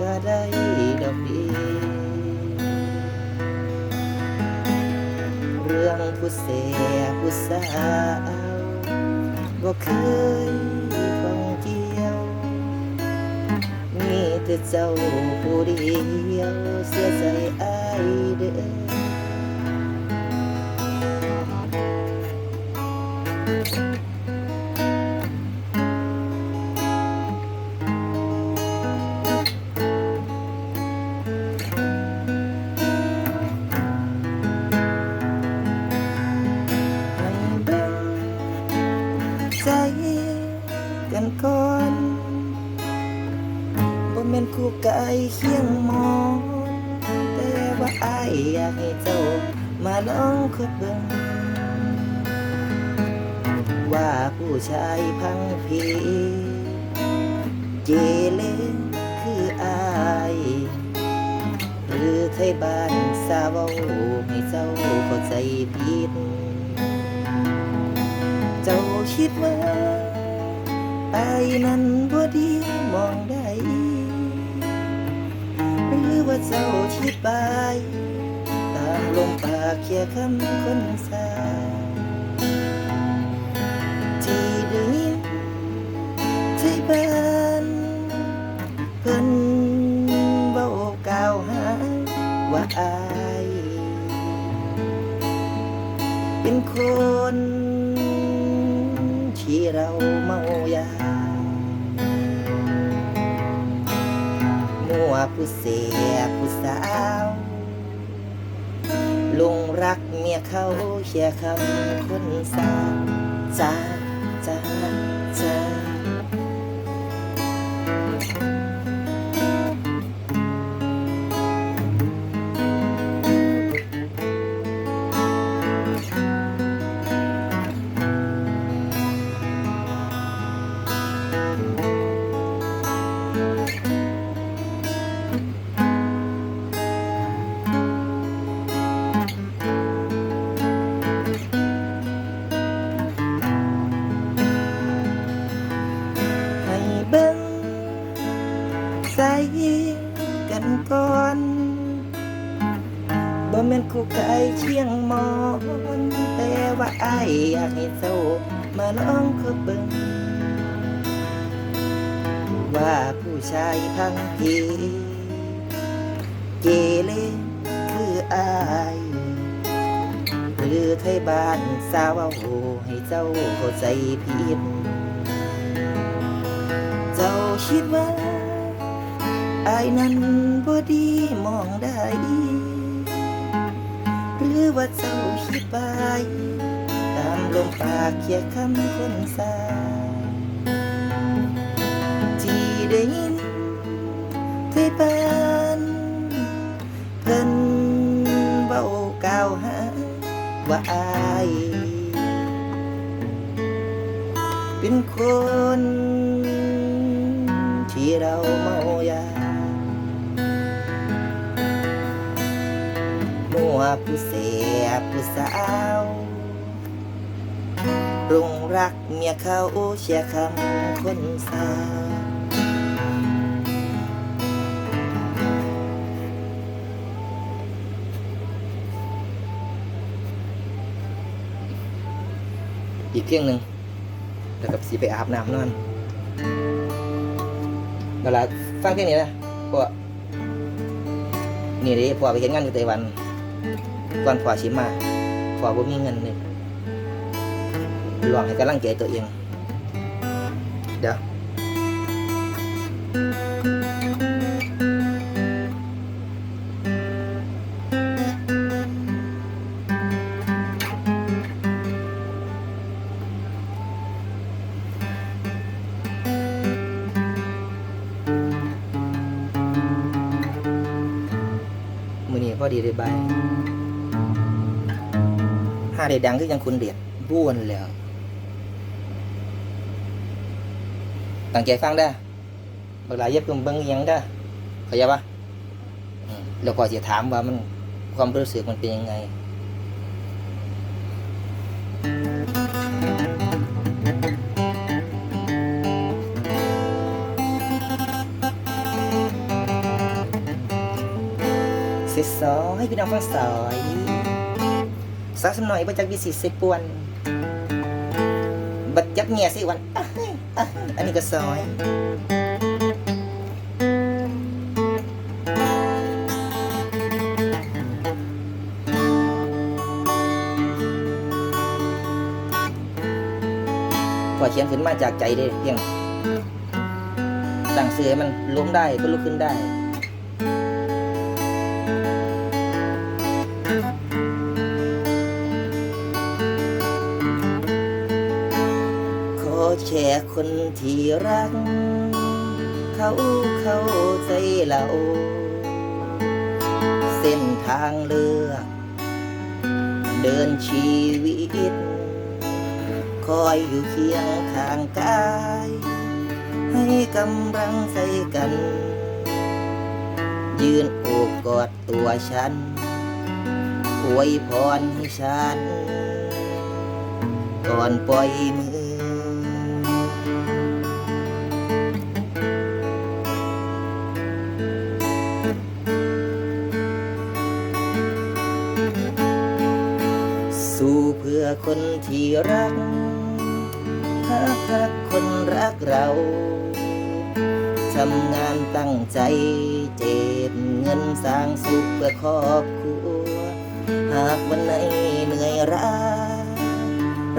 ก็ได้ดอกดี เรื่องผู้เสียผู้สาวบ่เคยฟังเกี่ยว มีแต่เจ้าผู้เดียว คียงมอนแต่ว่าอายอยากให้เจ้ามาลองคบเบิ่งว่าผู้ชายพังพีเจเลคืออายหรือไทยบ้านสาวให้เจ้าเข้าใจผิด เจ้าคิดว่าไอ้นั้นบ่ดีมองได้ ว่าเจ้าที่ไปตามลมปากเคียคำคนสาย ผู้เสียผู้สาวลงรักเมียเขาเชียคำคนสาวจ้าจ้า อายอยากให้เจ้ามาลองคบเบิ่งว่าผู้ชายพังพีเกเรคืออายหรือไทยบ้านสาวเอาให้เจ้าเข้าใจผิดเจ้าคิดว่าอายนั้นบ่ดีมองได้หรือว่าเจ้าคิดไปามลมปากเคียคำคนสาที่ได้ยินที่ปานเพิ่นเบาก่าวหาว่าอายเป็นคนที่เราเมายามัวผู้เสียผู้สาว รุงรักเมียเขาเชียคำคนสาอีกเที่ยงหนึ่งแล้วกับสีไปอาบน้ำนอนเวลาฟังเพลงนี้นะพวกนี่ดิพอไปเห็นงานอยู่ไต้หวันก่อนพอชิมมาพอบ่มีเงินเลย ลองให้กำลังใจตัวเอง เดี๋ยวมือนี้พอดีเลยบายห้าเด็ดดังก็ยังคุณเด็ดบ้วนแล้ว ตั้งใจฟังได้บางหลายเย็บกุมเบิ้งยังได้เข้าใจปะแล้วก็จะถามว่ามันความรู้สึกมันเป็นยังไงเซอยๆพี่น้องฟังซอยสาวสำหน่อยบ่จักวิสิใส่ปวนบัดยักเงียสิวัน อะ อันนี้ก็ซอยพอเขียนขึ้นมาจากใจเด้เพียงตั้งเสือมันล้มได้ก็ลุกขึ้นได้ แชร์คนที่รัก เขาเข้าใจเราเส้นทางเลือก เดินชีวิต คอยอยู่เคียงข้างกาย ให้กำลังใจกัน ยืนโอบกอดตัวฉันอวยพรให้ฉัน ก่อนปล่อยมือ คนที่รักหากรักคนรักเรา ทำงานตั้งใจเจ็บเงินสร้างสุขเพื่อครอบครัว หากวันไหนเหนื่อยล้า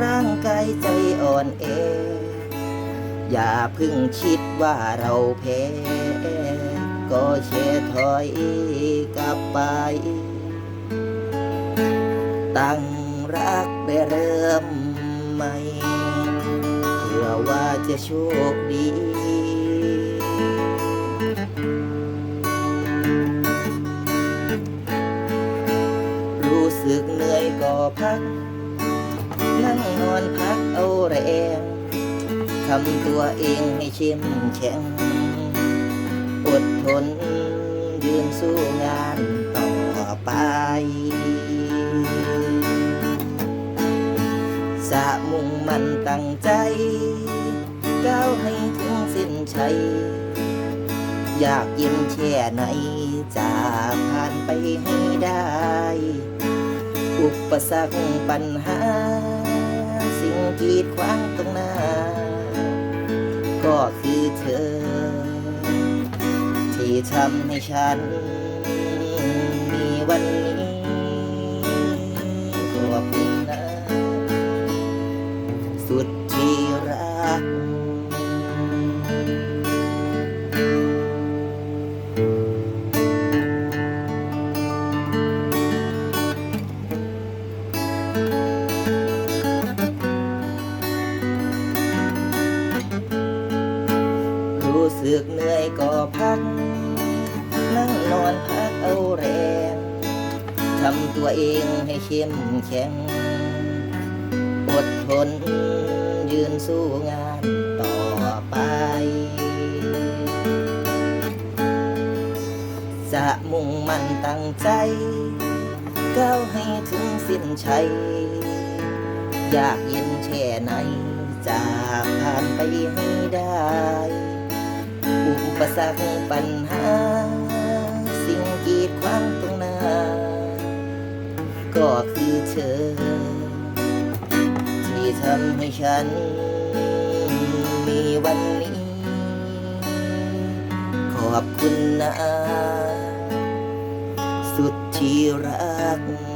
ร่างกายใจอ่อนแออย่าเพึ่งคิดว่าเราแพ้ก็แค่ถอยกลับไป ตั้งรัก ได้เริ่มใหม่ เพื่อว่าจะโชคดีรู้สึกเหนื่อยก็พัก นั่งนอนพักเอาแรงทำตัวเองให้เข้มแข็ง อดทนยืนสู้งานต่อไป จะมุ่งมันตั้งใจ ก้าวให้ถึงเส้นชัย อยากเย็นแค่ไหนจะผ่านไปให้ได้ อุปสรรคปัญหา สิ่งกีดขวางตรงหน้า ก็คือเธอ ที่ทำให้ฉัน มีวันนี้ สึกเหนื่อยก็พัก นั่งนอนพักเอาแรงทำตัวเองให้เข้มแข็ง อดทนยืนสู้งานต่อไป จะมุ่งมั่นตั้งใจ ก้าวให้ถึงสิ้นชัย อยากเย็นแช่ไหนจะผ่านไปให้ได้ ปสรรคปัญหา สิ่งกีดขวางตรงหน้า ก็คือเธอ ที่ทำให้ฉัน มีวันนี้ ขอบคุณนะ สุดที่รัก